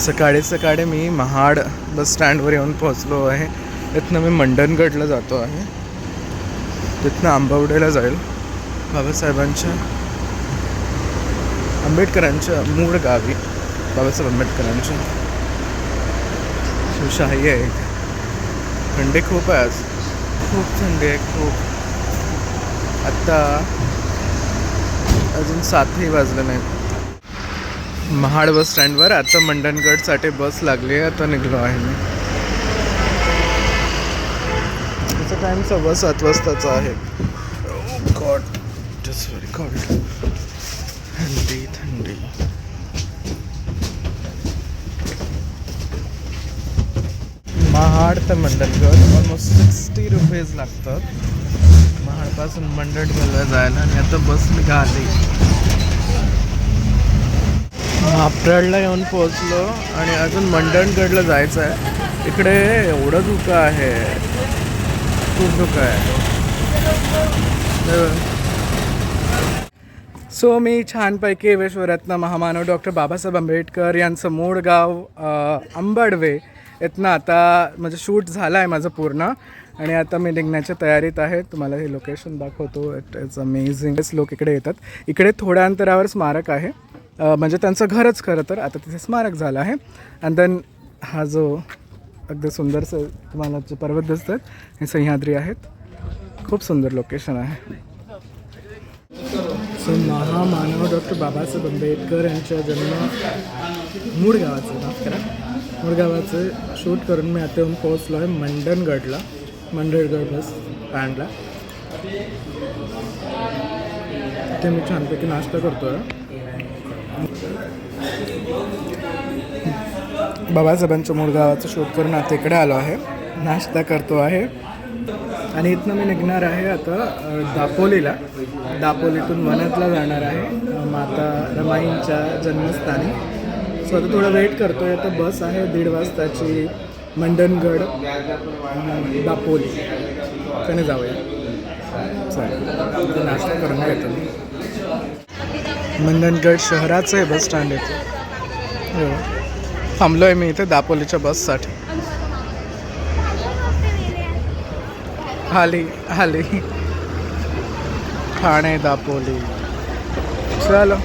सकाळी सकाळी मी महाड बस स्टँडवर येऊन पोहोचलो आहे. तिथनं मी मंडणगडला जातो आहे. तिथनं आंबावडेला जाईल. बाबासाहेबांच्या आंबेडकरांच्या मूळ गावी. बाबासाहेब आंबेडकरांच्या. शिवशाही आहे थंडी खूप आहे आज. खूप थंडी आहे खूप. आत्ता अजून सातही वाजले नाहीत. महाड बस स्टँडवर. आता मंडणगडसाठी बस लागली आहे. आता निघलो आहे मी. त्याचा टाईम सव्वा सात वाजताचा आहे. गॉड जस्ट व्हेरी कॉल्ड थंडी थंडी. महाड ते मंडणगड ऑलमोस्ट सिक्स्टी रुपीज लागतात. महाडपासून मंडणगडला जायला आणि आता बस निघाली महाप्रडला येऊन पोहोचलो आणि अजून मंडणगडला जायचं आहे. इकडे एवढं धुकं आहे. खूप धुकं आहे. सो मी छानपैकी विश्वरत्न महामानव डॉक्टर बाबासाहेब आंबेडकर यांचं मूळ गाव आंबडवे अंबडवे इथनं आता म्हणजे शूट झालं आहे माझं पूर्ण. आणि आता मी निघण्याच्या तयारीत आहे. तुम्हाला हे लोकेशन दाखवतो. इट इज अमेझिंग लोक इकडे येतात. इकडे थोड्या अंतरावर स्मारक आहे. म्हणजे त्यांचं घरच खरं तर. आता तिथे स्मारक झालं आहे. अँड देन हा जो अगदी सुंदरसं तुम्हाला जे पर्वत दिसतात हे सह्याद्री आहेत. खूप सुंदर लोकेशन आहे. सो महामानव डॉक्टर बाबासाहेब आंबेडकर यांच्या जन्म मूळ गावाचं माफ करा. मूळ गावाचं शूट करून मी आता येऊन पोहोचलो आहे मंडणगडला मंडणगड बस स्टँडला. तिथे मी छानपैकी नाश्ता करतो आहे बाबासाहेबांच्या मूळ गावाचं शूट करून आता इकडे आलो आहे. नाश्ता करतो आहे. आणि इथनं मी निघणार आहे आता दापोलीला. दापोलीतून वनातला जाणार आहे माता रमाईंच्या जन्मस्थानी. सो आता थोडा वेट करतो आहे आता बस आहे दीड वाजताची मंडणगड दापोली. त्याने जाऊया. चालेल नाश्ता करून घेतो मी. मंडणगड शहराचं हे बस स्टँड येते हो. थांबलो आहे मी इथे दापोलीच्या बससाठी आली आली ठाणे दापोली. चलो.